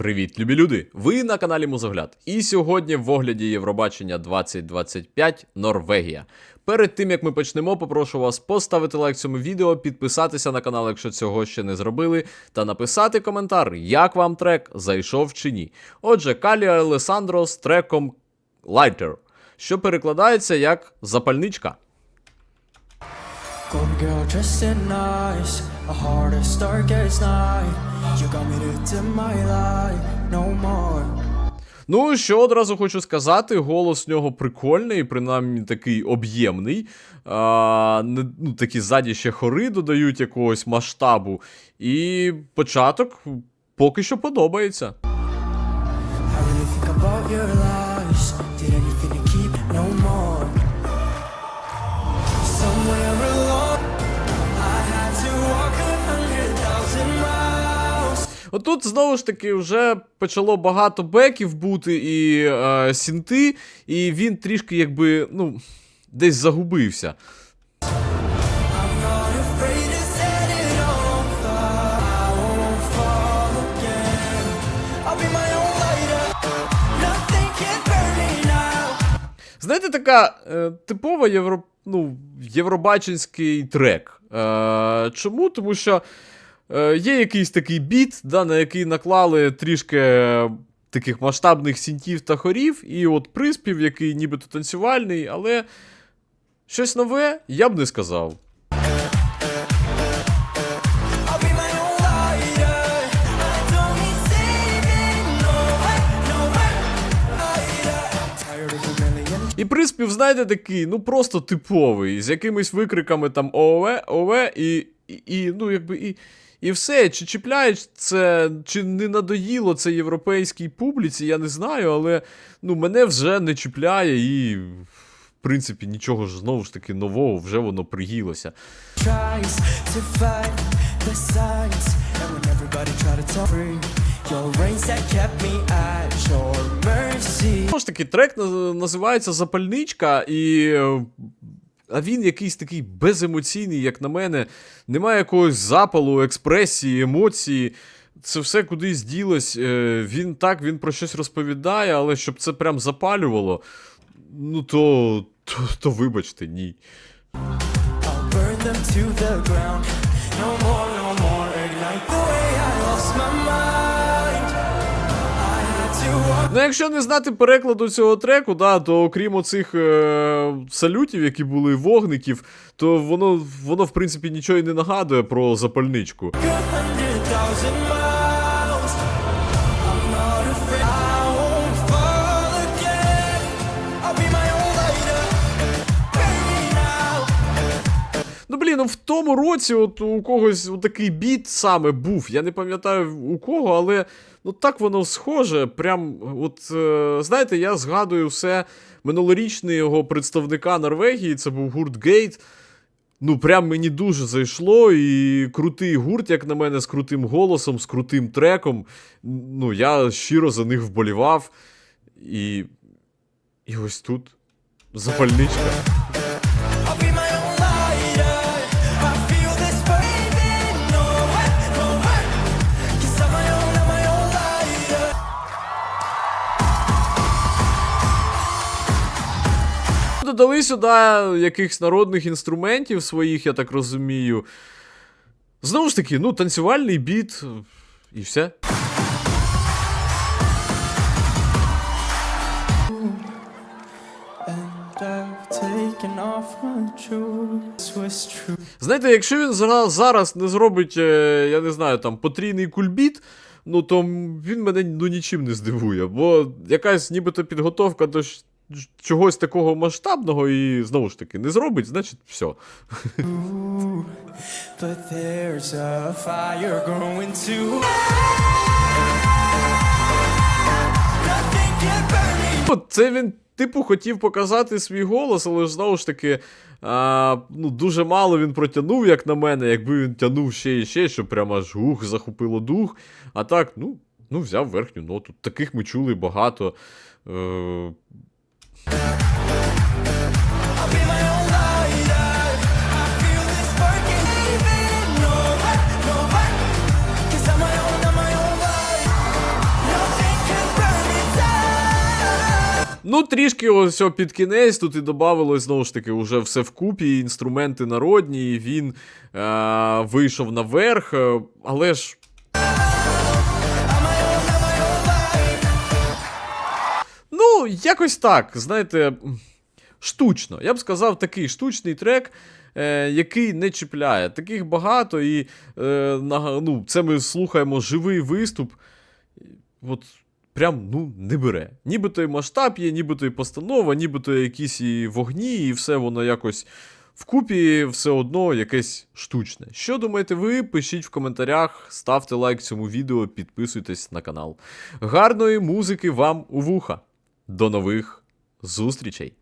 Привіт, любі люди! Ви на каналі Музогляд. І сьогодні в огляді Євробачення 2025 Норвегія. Перед тим як ми почнемо, попрошу вас поставити лайк цьому відео, підписатися на канал, якщо цього ще не зробили, та написати коментар, як вам трек зайшов чи ні. Отже, Калія Алесандро з треком Lighter, що перекладається як запальничка. Golden girl dressed in nice, a heart as dark as night. You got me to dim my light, no more. Ну, що одразу хочу сказати, голос в нього прикольний, принаймні такий об'ємний. А, ну, такі ззаді ще хори додають якогось масштабу. І початок поки що подобається. I really think about your lies. Отут знову ж таки вже почало багато беків бути і е, сінти, і він трішки якби, ну, десь загубився. Знаєте, така е, типова євро, ну, євробаченський трек. Е, чому? Тому що е, є якийсь такий біт, да, на який наклали трішки е, таких масштабних сінтів та хорів, і от приспів, який нібито танцювальний, але щось нове я б не сказав. І приспів, знаєте, такий, ну просто типовий, з якимись викриками там ООВ, ОВ, і, і, і ну, якби, і, і все. Чи чіпляє це, чи не надоїло це європейській публіці, я не знаю, але ну, мене вже не чіпляє і. В принципі, нічого ж знову ж таки нового, вже воно mercy. Знову ж таки, трек називається Запальничка, і. А він якийсь такий беземоційний, як на мене. Немає якогось запалу, експресії, емоції. Це все кудись ділось. Е, Він так, він про щось розповідає, але щоб це прям запалювало. Ну то, то, то вибачте, ні. I'll burn them to the ground. No more. Ну, якщо не знати перекладу цього треку, да, то окрім оцих е, салютів, які були вогників, то воно, воно в принципі нічого і не нагадує про запальничку. Блін, ну в тому році от у когось такий біт саме був. Я не пам'ятаю у кого, але ну так воно схоже. Прям, от е, знаєте, я згадую все минулорічного представника Норвегії, це був гурт Гейт. Ну, прям мені дуже зайшло, і крутий гурт, як на мене, з крутим голосом, з крутим треком. Ну, я щиро за них вболівав. І. І ось тут запальничка. Додали сюди якихось народних інструментів своїх, я так розумію. Знову ж таки, ну, танцювальний біт, і все. Знаєте, якщо він зара- зараз не зробить, е, я не знаю, там потрійний кульбіт, ну то він мене ну, нічим не здивує, бо якась нібито підготовка до чогось такого масштабного і знову ж таки не зробить, значить все. But there's a fire. От це він, типу, хотів показати свій голос, але ж знову ж таки, а, ну, дуже мало він протягнув, як на мене, якби він тягнув ще і ще, що прямо аж ух, захопило дух. А так, ну, ну взяв верхню ноту. Таких ми чули багато. Е, Ну, трішки ось під кінець тут і додавалось, знову ж таки, уже все вкупі, інструменти народні, і він е, вийшов наверх, е, але ж. Ну, якось так, знаєте, штучно. Я б сказав, такий штучний трек, е, який не чіпляє. Таких багато, і е, нага- ну, це ми слухаємо живий виступ. От прям ну, не бере. Нібито і масштаб є, нібито і постанова, нібито якісь і вогні, і все воно якось вкупі все одно якесь штучне. Що думаєте ви? Пишіть в коментарях, ставте лайк цьому відео, підписуйтесь на канал. Гарної музики вам у вуха. До нових зустрічей!